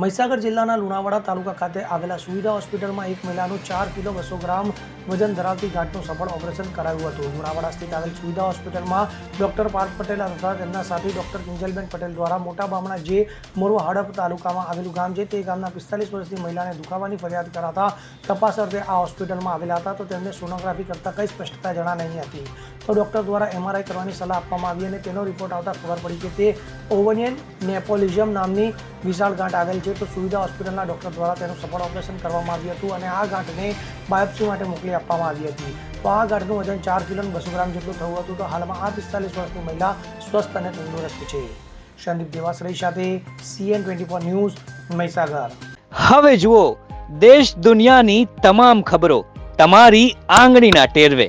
મહીસાગર જિલ્લાના લુણાવાડા તાલુકા ખાતે આવેલા સુવિધા હોસ્પિટલમાં એક મહિલાનું ચાર કિલો બસો ગ્રામ વજન ધરાવતી ગાંઠનું સફળ ઓપરેશન કરાયું હતું. લુણાવાડા સ્થિત આવેલ સુવિધા હોસ્પિટલમાં ડોક્ટર પાર્થ પટેલ તથા તેમના સાથી ડોક્ટર કિંજલબેન પટેલ દ્વારા મોટા બામણા જે મોરુ હડપ તાલુકામાં આવેલું ગામ છે તે ગામના પિસ્તાલીસ વર્ષની મહિલાને દુખાવાની ફરિયાદ કરાતા તપાસ અર્થે આ હોસ્પિટલમાં આવેલા હતા તો તેમને સોનોગ્રાફી કરતાં કંઈ સ્પષ્ટતા જણા નહીં હતી. તો ડૉક્ટર દ્વારા એમઆરઆઈ કરવાની સલાહ આપવામાં આવી અને તેનો રિપોર્ટ આવતા ખબર પડી કે તે ઓવનિયન નેપોલિઝમ નામની વિશાળ ગાંઠ આવેલ છે. તો સુવિધા હોસ્પિટલના ડૉક્ટર દ્વારા તેનું સફળ ઓપરેશન કરવામાં આવ્યું હતું અને આ ગાંઠને બાયોપ્સી માટે મોકલી આપવામાં આવી હતી. તો આ ગાંઠનું વજન ચાર કિલો બસો ગ્રામ જેટલું થયું હતું. તો હાલમાં આ પિસ્તાલીસ વર્ષની મહિલા સ્વસ્થ અને તંદુરસ્ત છે. સંદીપ દેવાસરી સાથે CN twenty four news Mahisagar. હવે જુઓ, દેશ દુનિયાની તમામ ખબરો તમારી આંગળીના ટેરવે.